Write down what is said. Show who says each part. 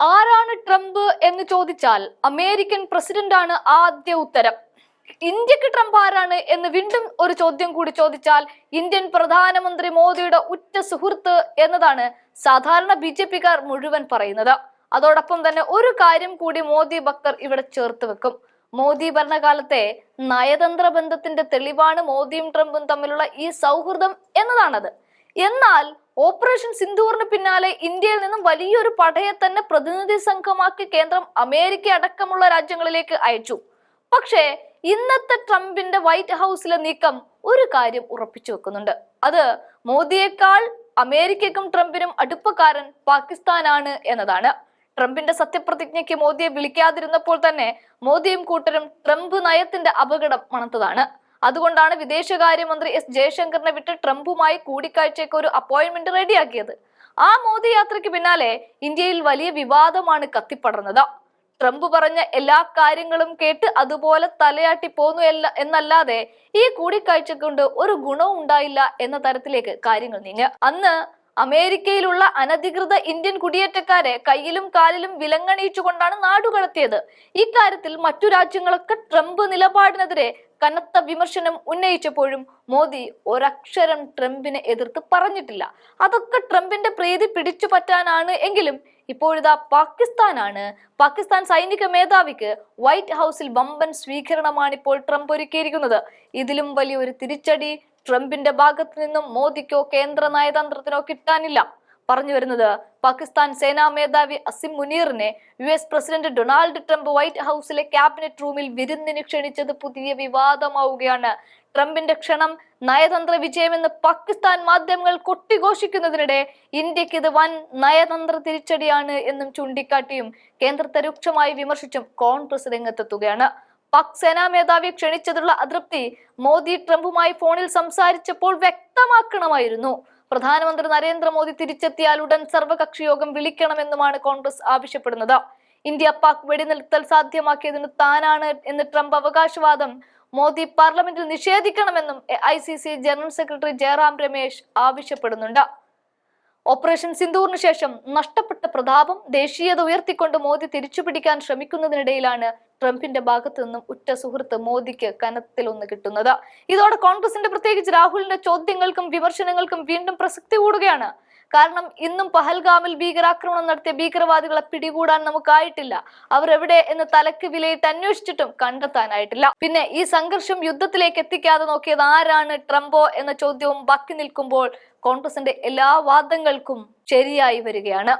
Speaker 1: ആരാണ് ട്രംപ് എന്ന് ചോദിച്ചാൽ അമേരിക്കൻ പ്രസിഡന്റാണ് ആദ്യ ഉത്തരം. ഇന്ത്യയ്ക്ക് ട്രംപ് ആരാണ് എന്ന് വീണ്ടും ഒരു ചോദ്യം കൂടി ചോദിച്ചാൽ ഇന്ത്യൻ പ്രധാനമന്ത്രി മോദിയുടെ ഉറ്റ സുഹൃത്ത് എന്നതാണ് സാധാരണ ബി ജെ പിക്കാർ മുഴുവൻ പറയുന്നത്. അതോടൊപ്പം തന്നെ ഒരു കാര്യം കൂടി മോദി ഭക്തർ ഇവിടെ ചേർത്ത് വെക്കും. മോദി ഭരണകാലത്തെ നയതന്ത്ര ബന്ധത്തിന്റെ തെളിവാണ് മോദിയും ട്രംപും തമ്മിലുള്ള ഈ സൗഹൃദം എന്നതാണത്. എന്നാൽ ഓപ്പറേഷൻ സിന്ദൂറിന് പിന്നാലെ ഇന്ത്യയിൽ നിന്നും വലിയൊരു പടയെ തന്നെ പ്രതിനിധി സംഘമാക്കി കേന്ദ്രം അമേരിക്ക അടക്കമുള്ള രാജ്യങ്ങളിലേക്ക് അയച്ചു. പക്ഷേ ഇന്നത്തെ ട്രംപിന്റെ വൈറ്റ് ഹൗസിലെ നീക്കം ഒരു കാര്യം ഉറപ്പിച്ചു വെക്കുന്നുണ്ട്. അത് മോദിയേക്കാൾ അമേരിക്കക്കും ട്രംപിനും അടുപ്പക്കാരൻ പാകിസ്ഥാനാണ് എന്നതാണ്. ട്രംപിന്റെ സത്യപ്രതിജ്ഞയ്ക്ക് മോദിയെ വിളിക്കാതിരുന്നപ്പോൾ തന്നെ മോദിയും കൂട്ടരും ട്രംപ് നയത്തിന്റെ അപകടം മണത്തതാണ്. അതുകൊണ്ടാണ് വിദേശകാര്യമന്ത്രി എസ് ജയശങ്കറിനെ വിട്ട് ട്രംപുമായി കൂടിക്കാഴ്ചയ്ക്ക് ഒരു അപ്പോയിന്റ്മെന്റ് റെഡിയാക്കിയത്. ആ മോദി യാത്രയ്ക്ക് പിന്നാലെ ഇന്ത്യയിൽ വലിയ വിവാദമാണ് കത്തിപ്പടർന്നത്. ട്രംപ് പറഞ്ഞ എല്ലാ കാര്യങ്ങളും കേട്ട് അതുപോലെ തലയാട്ടി പോന്നു എന്നല്ലാതെ ഈ കൂടിക്കാഴ്ച കൊണ്ട് ഒരു ഗുണവും ഉണ്ടായില്ല എന്ന തരത്തിലേക്ക് കാര്യങ്ങൾ നീങ്ങ. അന്ന് അമേരിക്കയിലുള്ള അനധികൃത ഇന്ത്യൻ കുടിയേറ്റക്കാരെ കയ്യിലും കാലിലും വിലങ്ങണിയിച്ചുകൊണ്ടാണ് നാടുകടത്തിയത്. ഇക്കാര്യത്തിൽ മറ്റു രാജ്യങ്ങളൊക്കെ ട്രംപ് നിലപാടിനെതിരെ കനത്ത വിമർശനം ഉന്നയിച്ചപ്പോഴും മോദി ഒരക്ഷരം ട്രംപിനെ എതിർത്ത് പറഞ്ഞിട്ടില്ല. അതൊക്കെ ട്രംപിന്റെ പ്രീതി പിടിച്ചു പറ്റാനാണ് എങ്കിലും ഇപ്പോഴിതാ പാകിസ്ഥാനാണ്. പാകിസ്ഥാൻ സൈനിക മേധാവിക്ക് വൈറ്റ് ഹൗസിൽ വമ്പൻ സ്വീകരണമാണ് ഇപ്പോൾ ട്രംപ് ഒരുക്കിയിരിക്കുന്നത്. ഇതിലും വലിയൊരു തിരിച്ചടി ട്രംപിന്റെ ഭാഗത്ത് നിന്നും മോദിക്കോ കേന്ദ്ര നയതന്ത്രത്തിനോ കിട്ടാനില്ല. പറഞ്ഞു വരുന്നത്. പാകിസ്ഥാൻ സേനാ മേധാവി Asim മുനീറിനെ U S president Donald Trump white ഹൗസിലെ ക്യാബിനറ്റ് റൂമിൽ വിരുന്നിന് ക്ഷണിച്ചത് പുതിയ വിവാദമാവുകയാണ്. ട്രംപിന്റെ ക്ഷണം നയതന്ത്ര വിജയമെന്ന് പാകിസ്ഥാൻ മാധ്യമങ്ങൾ കൊട്ടിഘോഷിക്കുന്നതിനിടെ ഇന്ത്യയ്ക്ക് ഇത് വൻ നയതന്ത്ര തിരിച്ചടിയാണ് എന്നും ചൂണ്ടിക്കാട്ടിയും കേന്ദ്രത്തെ രൂക്ഷമായി വിമർശിച്ചും കോൺഗ്രസ് രംഗത്തെത്തുകയാണ്. പാക് സേനാ മേധാവിയെ ക്ഷണിച്ചതുള്ള അതൃപ്തി മോദി ട്രംപുമായി ഫോണിൽ സംസാരിച്ചപ്പോൾ വ്യക്തമാക്കണമായിരുന്നു. പ്രധാനമന്ത്രി നരേന്ദ്രമോദി തിരിച്ചെത്തിയാൽ ഉടൻ സർവകക്ഷി യോഗം വിളിക്കണമെന്നുമാണ് കോൺഗ്രസ് ആവശ്യപ്പെടുന്നത്. ഇന്ത്യ പാക് വെടിനിർത്തൽ സാധ്യമാക്കിയതിന് താനാണ് എന്ന് ട്രംപ് അവകാശവാദം മോദി പാർലമെന്റിൽ നിഷേധിക്കണമെന്നും I general secretary Jairam Ramesh ആവശ്യപ്പെടുന്നുണ്ട്. ഓപ്പറേഷൻ സിന്ദൂറിന് ശേഷം നഷ്ടപ്പെട്ട പ്രതാപം ദേശീയത ഉയർത്തിക്കൊണ്ട് മോദി തിരിച്ചുപിടിക്കാൻ ശ്രമിക്കുന്നതിനിടയിലാണ് ട്രംപിന്റെ ഭാഗത്തു നിന്നും ഉറ്റ സുഹൃത്ത് മോദിക്ക് കനത്തിലൊന്ന് കിട്ടുന്നത്. ഇതോടെ കോൺഗ്രസിന്റെ പ്രത്യേകിച്ച് രാഹുലിന്റെ ചോദ്യങ്ങൾക്കും വിമർശനങ്ങൾക്കും വീണ്ടും പ്രസക്തി കൂടുകയാണ്. കാരണം ഇന്നും പഹൽഗാമിൽ ഭീകരാക്രമണം നടത്തിയ ഭീകരവാദികളെ പിടികൂടാൻ നമുക്കായിട്ടില്ല. അവർ എവിടെ എന്ന് തലക്ക് വിലയിട്ട് അന്വേഷിച്ചിട്ടും കണ്ടെത്താനായിട്ടില്ല. പിന്നെ ഈ സംഘർഷം യുദ്ധത്തിലേക്ക് എത്തിക്കാതെ നോക്കിയത് ആരാണ് ട്രംപോ എന്ന ചോദ്യവും ബാക്കി നിൽക്കുമ്പോൾ കോൺഗ്രസിന്റെ എല്ലാ വാദങ്ങൾക്കും ശരിയായി വരികയാണ്.